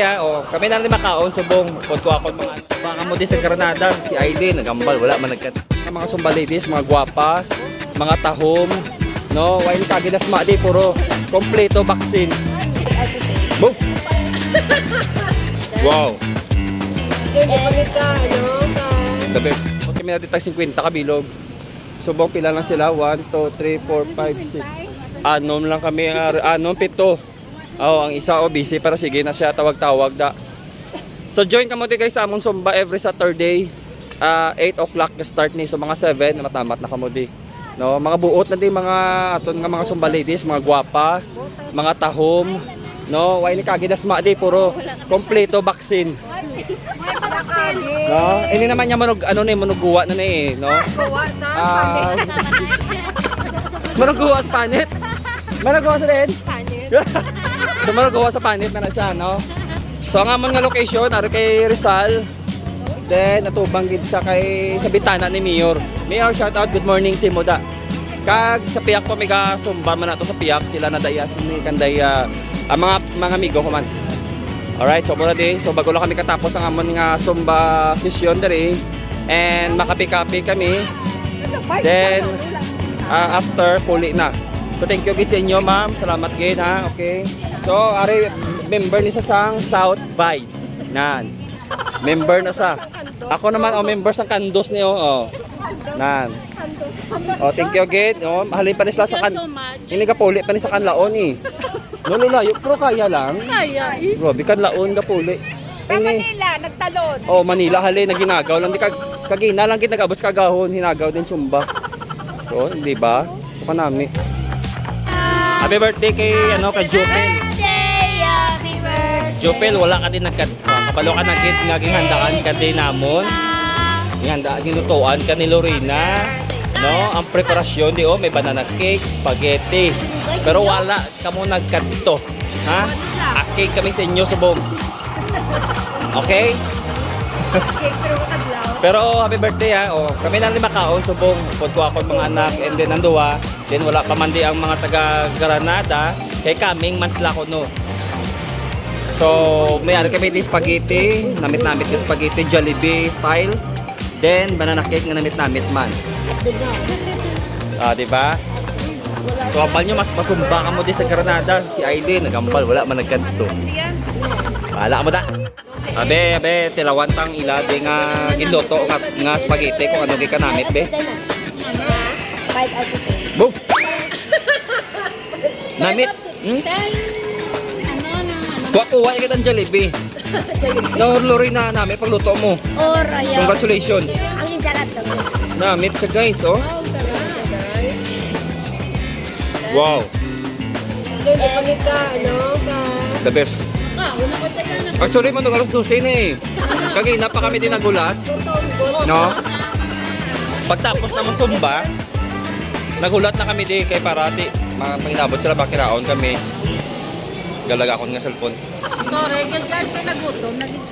ha. O, kami na rin makaon subong. Ako mga baka mo din sa Granada, si Aileen, nagambal, wala man nagkat. Mga sumba ladies, mga gwapa, mga tahom, no, why kagilas ma di puro kompleto vaccine. Boom! wow! Gabi. Okay, may natin tag 50 kabilog. Subong pila lang sila. 1, 2, 3, 4, 5, 6. Anom lang kami. Anom, pito. Oh, ang isa o busy para sige na siya tawag-tawag da. So join kamo guys sa among Zumba every Saturday. ah 8 o'clock na start ni so mga 7 matamat na kamo di. No, mga buot na di mga aton nga mga Zumba ladies, mga gwapa, mga tahom, no, why ni kagidas ma di puro kompleto vaccine. No, ini naman niya manog ano ni manuguwa na ni, no. Gawa sa Ah, manuguwa sa panit. Manuguwa sa din. panit. so manuguwa sa panit na na siya, no. So ang amon nga location ari kay Rizal. Then natubang gid siya kay sa bitana ni Mayor. Mayor shout out good morning si Moda. Kag sa piyak po may sumba man nato sa piyak sila na daya ni kanday ah, ang mga mga amigo ko man. Alright, so muna din. So bago lang kami katapos ang amon nga sumba session diri and makapi-kapi kami. Then ah, after puli na. So thank you gid sa inyo ma'am. Salamat gid ha. Okay. So ari member ni sa sang South Vibes. Nan. Member na sa. Ako naman oh member sa Kandos niyo oh. Nan. Oh, thank you gid. Oh, mahalin pa ni sila sa kan. Ini ka puli pa ni sa kanlaon eh. No layo pro kaya lang. Kaya, eh. Grabe kanlaon ka puli. Sa Ini. Manila, nagtalon. Oh, Manila hali na ginagaw lang di kag kagina lang gid nagabot kagahon hinagaw din sumba. So, di ba? Sa kanami. Happy birthday kay ano kay Jopel. Birthday, happy birthday. Jopel wala ka din nagkat kabalo ka nagit ngaging handaan ka din namon. Ihanda ginutuan ka ni Lorena. No, ang preparasyon di oh may banana cake, spaghetti. Pero wala ka mo nagkadto. Ha? Akig kami sa inyo subong. Okay? Okay, pero. Pero happy birthday ha. O, kami na rin makaon subong pud ko ako mga anak and then nanduwa. Then wala pa man di ang mga taga Granada kay kaming man sila ko no. So, may ano kami di spaghetti, namit-namit na spaghetti Jollibee style. Then banana cake nga namit-namit man. Ah, di ba? So, apal nyo, mas pasumba ka mo di sa Granada. Si Aileen, nagambal, wala man nagkanto. Wala mo da. Abe, abe, tilawantang ila di nga giloto nga, nga spaghetti kung ano gi kanamit be. 5 out of 10. Boom! Namit. Hmm? Kuha-kuha yung kitang Jollibee. Nahurluri na namin pagluto mo. Or, ayaw. Congratulations. Ang isa ka to. Namit sa guys, oh. Wow, Hindi pa ka, ano, ka. the best. Actually, mo nung alas 12 na eh. Kagina pa kami dinagulat. No? Pagtapos naman sumba, nagulat na kami di kay Parati. Mga panginabot sila, bakiraon kami. Galaga ako nga cellphone. Sorry, guys, kayo nagutom. Naging